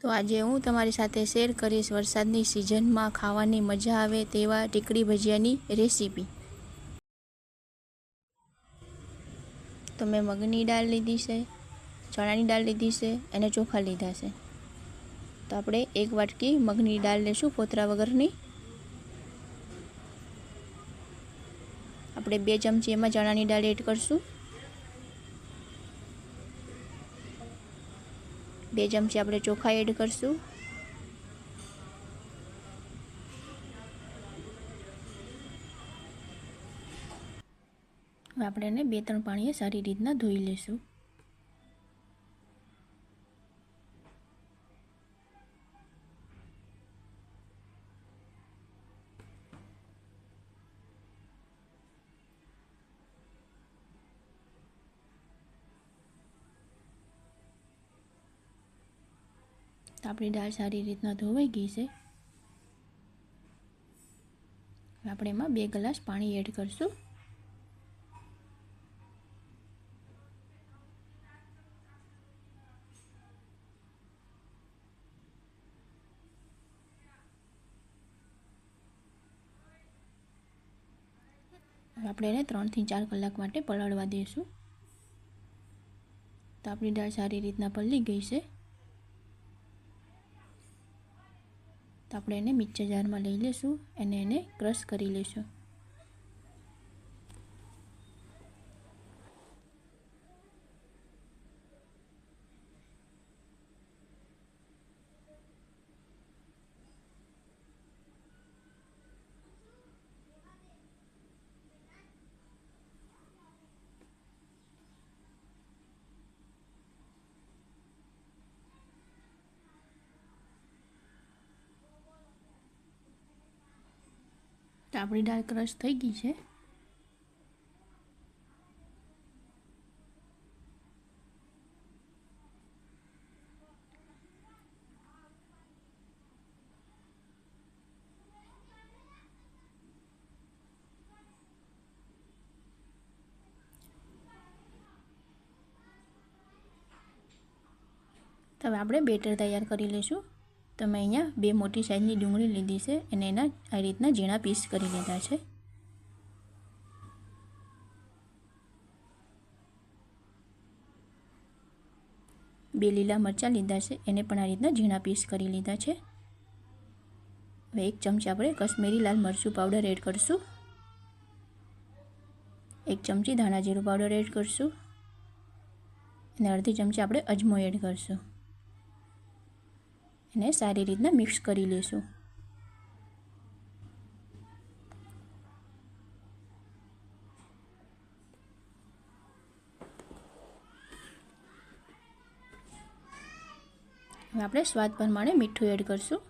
તો આજે હું તમારી સાથે શેર કરીશ વરસાદની સિઝનમાં ખાવાની મજા આવે તેવા ટીકડી ભજીયાની રેસીપી. તો મેં મગની દાળ લીધી છે, ચણાની દાળ લીધી છે અને ચોખા લીધા છે. તો આપણે એક વાટકી મગની દાળ લેશું પોતરા વગરની. આપણે બે ચમચી એમાં ચણાની દાળ એડ કરશું. બે ચમચી આપણે ચોખા એડ કરશું. આપણે એને બે ત્રણ પાણીએ સારી રીતના ધોઈ લેશું તો આપણી દાળ સારી રીતના ધોવાઈ ગઈ છે. આપણે એમાં બે ગ્લાસ પાણી એડ કરશું. આપણે એને ત્રણથી ચાર કલાક માટે પલાળવા દઈશું તો આપણી દાળ સારી રીતના પલળી ગઈ છે. તો આપણે એને મિક્સર જારમાં લઈ લઈશું અને એને ક્રશ કરી લઈશું તો આપણી દાળ ક્રશ થઈ ગઈ છે. તો આપણે બેટર તૈયાર કરી લઈશું. તો મેં અહીંયા બે મોટી સાઈઝની ડુંગળી લીધી છે અને એના આ રીતના ઝીણા પીસ કરી લીધા છે. બે લીલા મરચાં લીધા છે, એને પણ આ રીતના ઝીણા પીસ કરી લીધા છે. હવે એક ચમચી આપણે કશ્મીરી લાલ મરચું પાવડર એડ કરશું. એક ચમચી ધાણા જીરું પાવડર એડ કરશું. અને અડધી ચમચી આપણે અજમો એડ કરશું. એને સારી રીતના મિક્સ કરી લેશું. હવે આપણે સ્વાદ પ્રમાણે મીઠું એડ કરશું.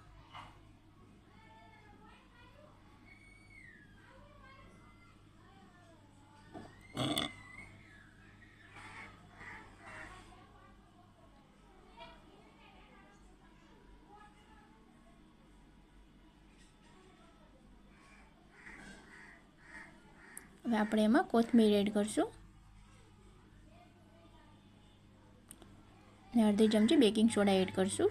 હવે આપણે એમાં કોથમીર એડ કરશું. અને અડધી ચમચી બેકિંગ સોડા એડ કરશું.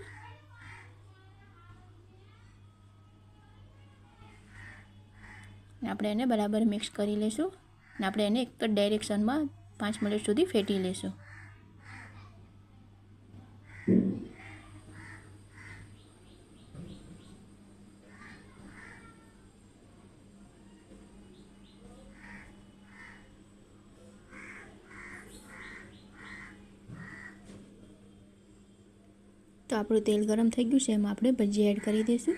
આપણે એને બરાબર મિક્સ કરી લઈશું અને આપણે એને એક જ ડાયરેક્શનમાં પાંચ મિનિટ સુધી ફેટી લઈશું તો આપણું તેલ ગરમ થઈ ગયું છે એમાં આપણે ભજીયા એડ કરી દઈશું.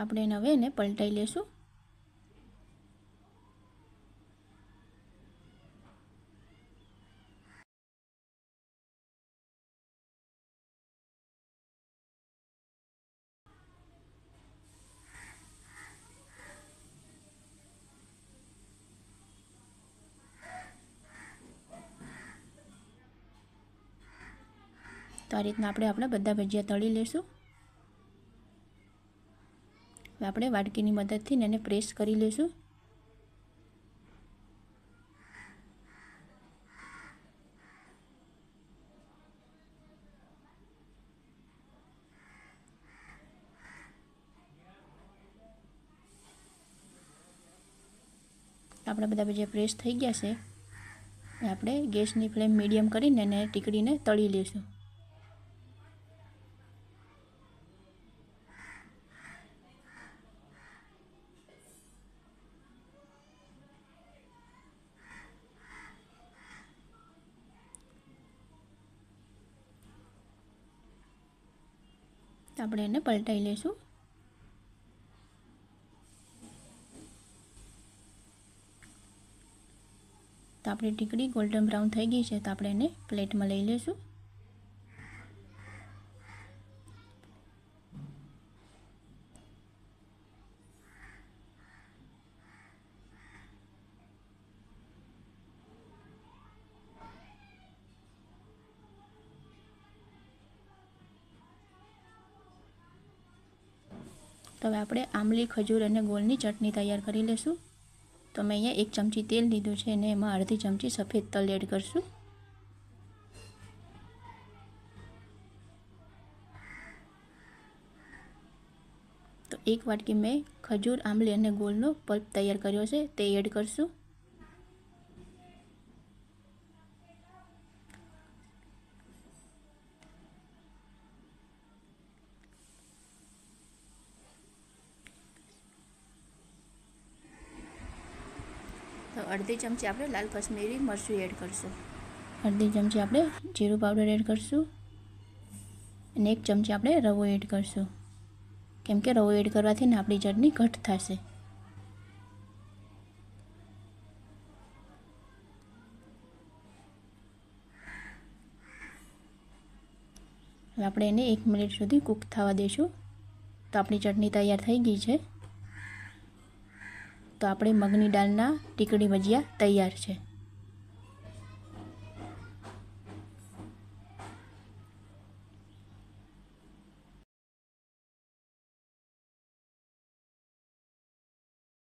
આપણે હવે એને પલટાઈ લેશું. તો આ રીતના આપણે આપણા બધા ભજીયા તળી લેશું. આપણે વાટકીની મદદથી એને પ્રેસ કરી લેશું. આપણા બધા જે પ્રેસ થઈ ગયા છે આપણે ગેસની ફ્લેમ મીડિયમ કરીને એને ટીકડીને તળી લઈશું આપણે એને પલટાઈ લઈશું તો આપણી ટીકડી ગોલ્ડન બ્રાઉન થઈ ગઈ છે, તો આપણે એને પ્લેટમાં લઈ લઈશું તો હવે આપણે આંબલી, ખજૂર અને ગોળની ચટણી તૈયાર કરી લઈશું તો મેં અહીંયા એક ચમચી તેલ લીધું છે અને એમાં અડધી ચમચી સફેદ તલ એડ કરશું. તો એક વાટકી મેં ખજૂર, આંબલી અને ગોળનો પલ્પ તૈયાર કર્યો છે, તે એડ કરશું. અડધી ચમચી આપણે લાલ કશ્મીરી મરચું એડ કરશું. અડધી ચમચી આપણે જીરું પાવડર એડ કરીશું અને એક ચમચી આપણે રવો એડ કરીશું. કેમ કે રવો એડ કરવાથી ને આપણી ચટણી ઘટ થશે. આપણે એને એક મિનિટ સુધી કૂક થવા દઈશું તો આપણી ચટણી તૈયાર થઈ ગઈ છે. તો આપણે મગની દાળના ટીકડી ભજીયા તૈયાર છે.